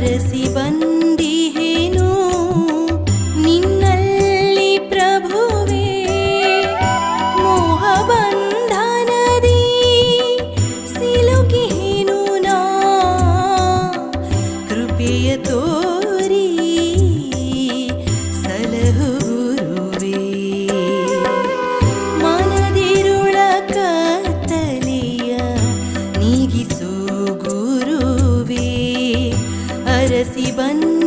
ಹರಸಿ ಬಂದಿಹೇನು ನಿನ್ನಲ್ಲಿ ಪ್ರಭುವೇ ಮೋಹ ಬಂಧನದಿ ಸಿಲುಕಿಹೇನು ನಾ? ಕೃಪೆಯ ತೋ சிவன்